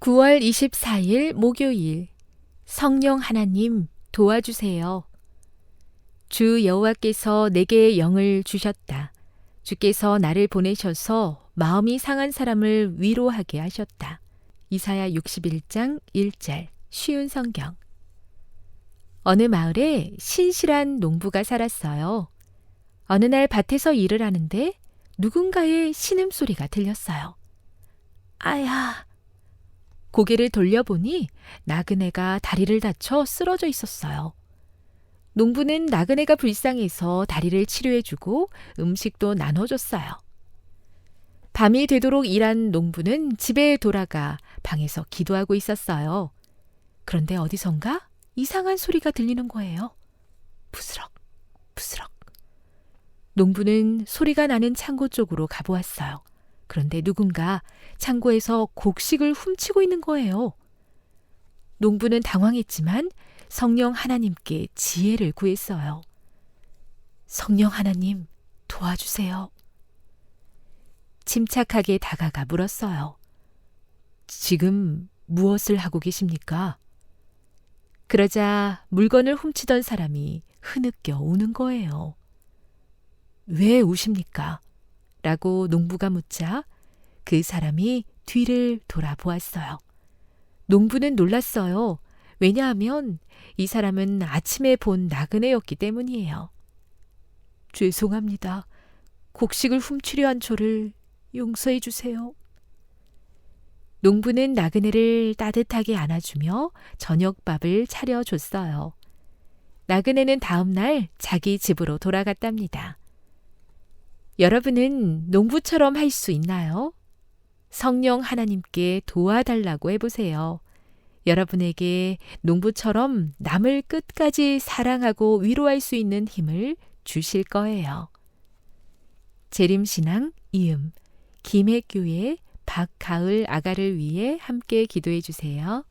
9월 24일 목요일 성령 하나님 도와주세요. 주 여호와께서 내게 영을 주셨다. 주께서 나를 보내셔서 마음이 상한 사람을 위로하게 하셨다. 이사야 61장 1절 쉬운 성경 어느 마을에 신실한 농부가 살았어요. 어느 날 밭에서 일을 하는데 누군가의 신음소리가 들렸어요. 아야! 고개를 돌려보니 나그네가 다리를 다쳐 쓰러져 있었어요. 농부는 나그네가 불쌍해서 다리를 치료해주고 음식도 나눠줬어요. 밤이 되도록 일한 농부는 집에 돌아가 방에서 기도하고 있었어요. 그런데 어디선가 이상한 소리가 들리는 거예요. 부스럭, 부스럭. 농부는 소리가 나는 창고 쪽으로 가보았어요. 그런데 누군가 창고에서 곡식을 훔치고 있는 거예요. 농부는 당황했지만 성령 하나님께 지혜를 구했어요. 성령 하나님, 도와주세요. 침착하게 다가가 물었어요. 지금 무엇을 하고 계십니까? 그러자 물건을 훔치던 사람이 흐느껴 우는 거예요. 왜 우십니까? 라고 농부가 묻자 그 사람이 뒤를 돌아보았어요. 농부는 놀랐어요. 왜냐하면 이 사람은 아침에 본 나그네였기 때문이에요. 죄송합니다. 곡식을 훔치려 한 저를 용서해 주세요. 농부는 나그네를 따뜻하게 안아주며 저녁밥을 차려줬어요. 나그네는 다음날 자기 집으로 돌아갔답니다. 여러분은 농부처럼 할 수 있나요? 성령 하나님께 도와달라고 해보세요. 여러분에게 농부처럼 남을 끝까지 사랑하고 위로할 수 있는 힘을 주실 거예요. 재림신앙 이음 김해교회 박가을 아가를 위해 함께 기도해 주세요.